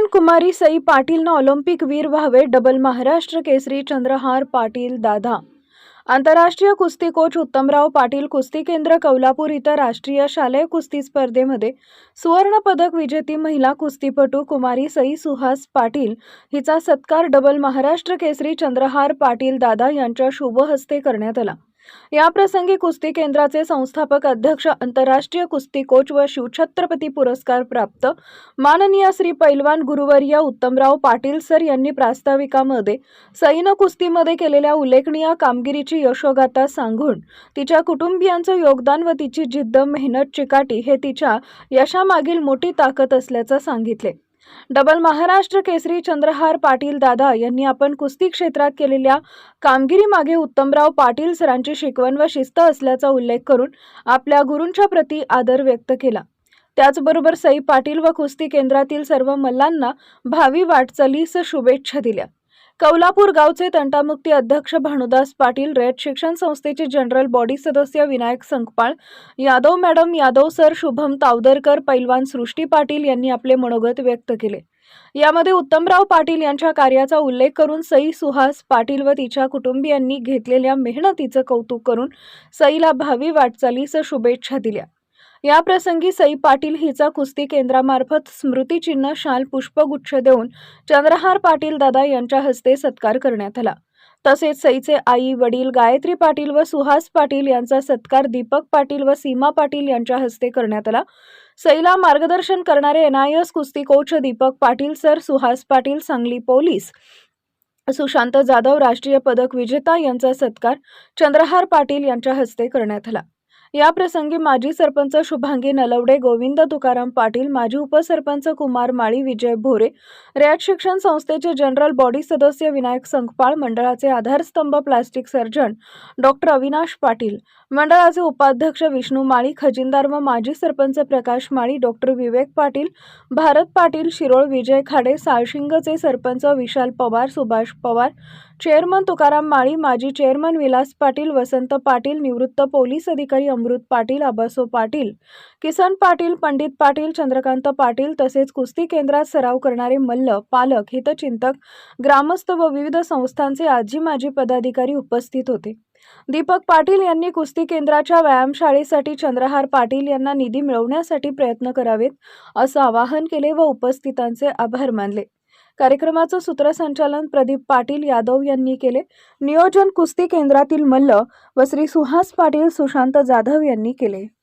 पैलवान कुमारी सई पाटीलनं ऑलिम्पिक वीर व्हावे डबल महाराष्ट्र केसरी चंद्रहार पाटील दादा. आंतरराष्ट्रीय कुस्ती कोच उत्तमराव पाटील कुस्ती केंद्र कौलापूर इथं राष्ट्रीय शालेय कुस्ती स्पर्धेमध्ये सुवर्ण पदक विजेती महिला कुस्तीपटू कुमारी सई सुहास पाटील हिचा सत्कार डबल महाराष्ट्र केसरी चंद्रहार पाटील दादा यांच्या शुभहस्ते करण्यात आला. याप्रसंगी कुस्ती केंद्राचे संस्थापक अध्यक्ष आंतरराष्ट्रीय कुस्ती कोच व शिवछत्रपती पुरस्कार प्राप्त माननीय श्री पैलवान गुरुवर्य उत्तमराव पाटील सर यांनी प्रास्ताविकामध्ये सैन कुस्तीमध्ये केलेल्या उल्लेखनीय कामगिरीची यशोगाथा सांगून तिच्या कुटुंबियांचं योगदान व तिची जिद्द मेहनत चिकाटी हे तिच्या यशामागील मोठी ताकद असल्याचं सांगितले. डबल महाराष्ट्र केसरी चंद्रहार पाटील दादा यांनी आपण कुस्ती क्षेत्रात केलेल्या कामगिरीमागे उत्तमराव पाटील सरांची शिकवण व शिस्त असल्याचा उल्लेख करून आपल्या गुरूंच्या प्रती आदर व्यक्त केला. त्याचबरोबर सई पाटील व कुस्ती केंद्रातील सर्व मल्लांना भावी वाटचालीस शुभेच्छा दिल्या. कौलापूर गावचे तंटामुक्ती अध्यक्ष भानुदास पाटील रेड शिक्षण संस्थेचे जनरल बॉडी सदस्य विनायक संकपाळ यादव मॅडम यादव सर शुभम तावदरकर पैलवान सृष्टी पाटील यांनी आपले मनोगत व्यक्त केले. यामध्ये उत्तमराव पाटील यांच्या कार्याचा उल्लेख करून सई सुहास पाटील व तिच्या कुटुंबियांनी घेतलेल्या मेहनतीचं कौतुक करून सईला भावी वाटचालीस शुभेच्छा दिल्या. याप्रसंगी सई पाटील हिचा कुस्ती केंद्रामार्फत स्मृतिचिन्ह शाल पुष्पगुच्छ देऊन चंद्रहार पाटील दादा यांच्या हस्ते सत्कार करण्यात आला. तसेच सईचे आई वडील गायत्री पाटील व सुहास पाटील यांचा सत्कार दीपक पाटील व सीमा पाटील यांच्या हस्ते करण्यात आला. सईला मार्गदर्शन करणारे एन आय एस कुस्ती coach Deepak Patil sir Suhas Patil Sangli police Sushant Jadhav राष्ट्रीय पदक विजेता यांचा सत्कार चंद्रहार पाटील यांच्या हस्ते करण्यात आला. याप्रसंगी माजी सरपंच शुभांगी नलवडे गोविंद तुकाराम पाटील माजी उपसरपंच कुमार माळी विजय भोरे रॅट शिक्षण संस्थेचे जनरल बॉडी सदस्य विनायक संकपाळ मंडळाचे आधारस्तंभ plastic surgeon doctor Avinash Patil मंडळाचे उपाध्यक्ष विष्णू माळी खजिनदार व माजी सरपंच प्रकाश माळी डॉक्टर विवेक पाटील भारत पाटील शिरोळ विजय खाडे साळशिंगचे सरपंच विशाल पवार सुभाष पवार चेअरमन तुकाराम माळी माजी चेअरमन विलास पाटील वसंत पाटील निवृत्त पोलीस अधिकारी अमृत पाटील आबासो पाटील किसन पाटील पंडित पाटील चंद्रकांत पाटील तसेच कुस्ती केंद्रात सराव करणारे मल्ल पालक हितचिंतक ग्रामस्थ व विविध संस्थांचे आजी माजी पदाधिकारी उपस्थित होते. दीपक पाटील यांनी कुस्ती केंद्राच्या व्यायामशाळेसाठी चंद्रहार पाटील यांना निधी मिळवण्यासाठी प्रयत्न करावेत असं आवाहन केले व उपस्थितांचे आभार मानले. कार्यक्रमाचं सूत्रसंचालन प्रदीप पाटील यादव यांनी केले. नियोजन कुस्ती केंद्रातील मल्ल व श्री सुहास पाटील सुशांत जाधव यांनी केले.